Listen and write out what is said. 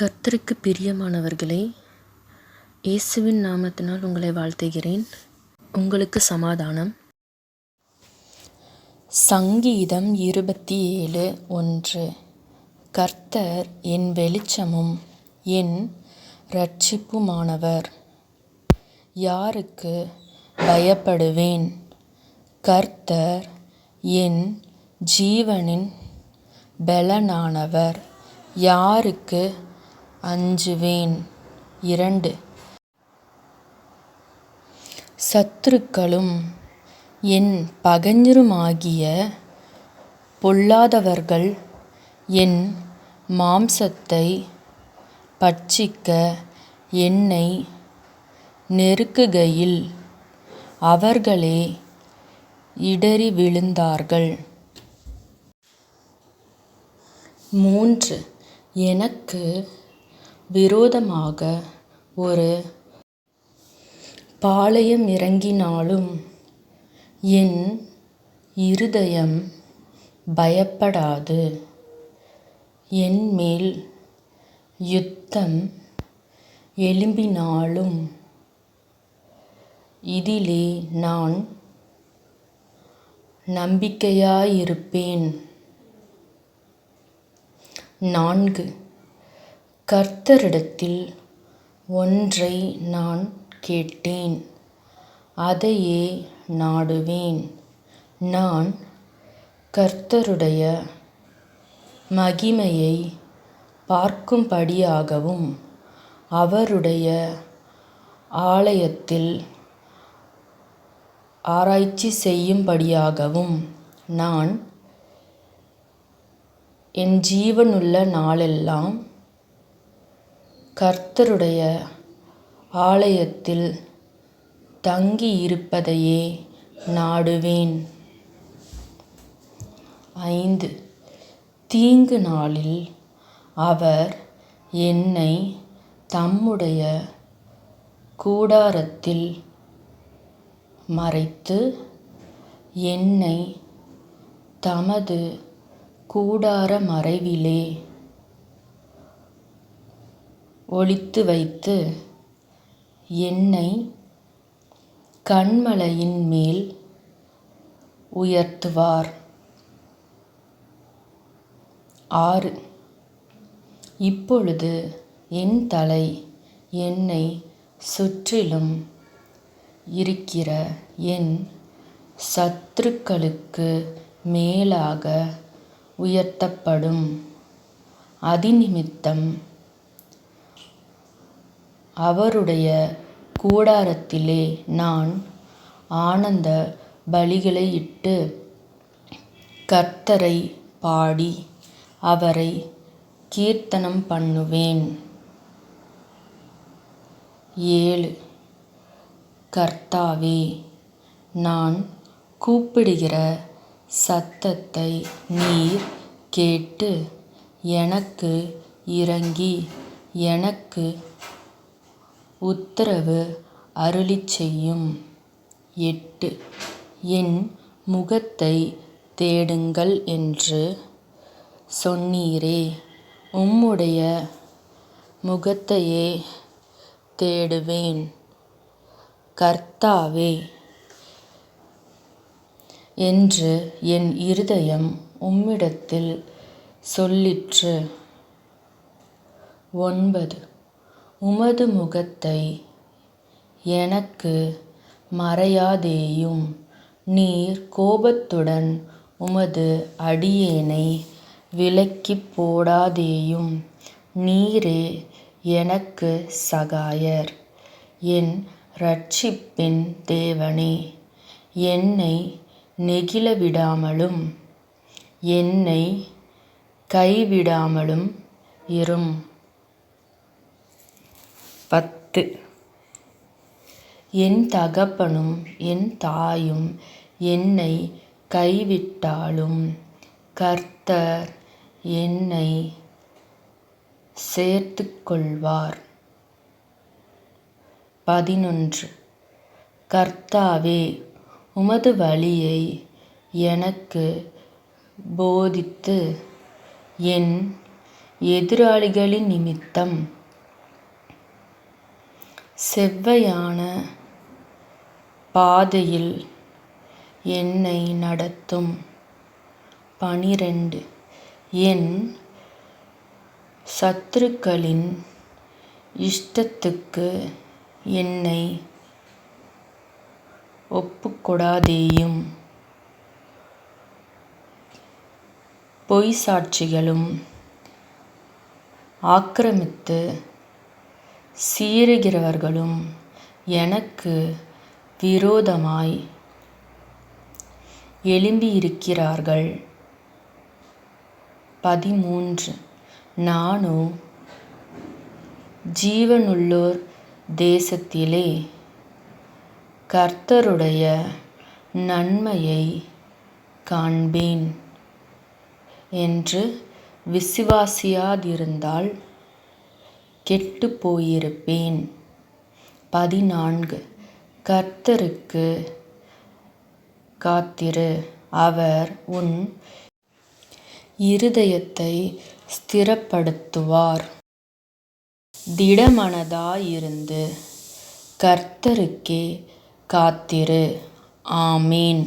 கர்த்தருக்கு பிரியமானவர்களே இயேசுவின் நாமத்தினால் உங்களை வாழ்த்துகிறேன். உங்களுக்கு சமாதானம். சங்கீதம் இருபத்தி ஏழு ஒன்று. கர்த்தர் என் வெளிச்சமும் என் இரட்சிப்புமானவர். யாருக்கு பயப்படுவேன்? கர்த்தர் என் ஜீவனின் பெலனானவர். யாருக்கு அஞ்சுவேன் இரண்டு. சத்துருக்களும் என் பகைஞருமாகிய பொல்லாதவர்கள் என் மாம்சத்தை பட்சிக்க என்னை நெருக்குகையில் அவர்களே இடறி விழுந்தார்கள். மூன்று. எனக்கு விரோதமாக ஒரு பாளையம் இறங்கினாலும் என் இருதயம் பயப்படாது. என்மேல் யுத்தம் எழும்பினாலும் இதிலே நான் நம்பிக்கையாயிருப்பேன். நான்கு கர்த்தரிடத்தில் ஒன்றை நான் கேட்டேன் அதையே நாடுவேன். நான் கர்த்தருடைய மகிமையை பார்க்கும்படியாகவும் அவருடைய ஆலயத்தில் ஆராய்ச்சி செய்யும்படியாகவும் நான் என் ஜீவனுள்ள நாளெல்லாம் கர்த்தருடைய ஆலயத்தில் தங்கியிருப்பதையே நாடுவேன். ஐந்து. தீங்கு நாளில் அவர் என்னை தம்முடைய கூடாரத்தில் மறைத்து என்னை தமது கூடார மறைவிலே ஒளித்து வைத்து என்னை கன்மலையின் மேல் உயர்த்துவார். ஆறு. இப்பொழுது என் தலை என்னை சுற்றிலும் இருக்கிற என் சத்துருக்களுக்கு மேலாக உயர்த்தப்படும். அதிநிமித்தம் அவருடைய கூடாரத்திலே நான் ஆனந்த பலிகளையிட்டு கர்த்தரை பாடி அவரை கீர்த்தனம் பண்ணுவேன். ஏழு. கர்த்தாவே நான் கூப்பிடுகிற சத்தத்தை நீர் கேட்டு எனக்கு இறங்கி எனக்கு உத்தரவு அருளிச் செய்யும். எட்டு. என் முகத்தை தேடுங்கள் என்று சொன்னீரே. உம்முடைய முகத்தையே தேடுவேன். கர்த்தாவே. என்று என் இருதயம் உம்மிடத்தில் சொல்லிற்று. ஒன்பது. உமது முகத்தை எனக்கு மறையாதேயும். நீர் கோபத்துடன் உமது அடியேனை விலக்கிப் போடாதேயும். நீரே எனக்கு சகாயர். என் இரட்சிப்பின் தேவனே என்னை நெகிழ விடாமலும் என்னை கைவிடாமலும் இரும். பத்து. என் தகப்பனும் என் தாயும் என்னை கைவிட்டாலும் கர்த்தர் என்னை சேர்த்துக்கொள்வார். பதினொன்று. கர்த்தாவே உமது வழியை எனக்கு போதித்து என் எதிராளிகளின் நிமித்தம் செவ்வையான பாதையில் என்னை நடத்தும். பனிரெண்டு என் சத்துருக்களின் இஷ்டத்துக்கு என்னை ஒப்புக்கொடாதேயும். பொய்ச்சாட்சிகளும் ஆக்கிரமித்து சீறுகிறவர்களும் எனக்கு விரோதமாய் எழும்பியிருக்கிறார்கள். பதிமூன்று நானோ ஜீவனுள்ளோர் தேசத்திலே கர்த்தருடைய நன்மையை காண்பேன் என்று விசுவாசியாதிருந்தால் கெட்டுப்போயிருப்பேன். பதினான்கு கர்த்தருக்கு காத்திரு அவர் உன் இருதயத்தை ஸ்திரப்படுத்துவார். திடமனதாயிருந்து கர்த்தருக்கே காத்திரு. ஆமீன்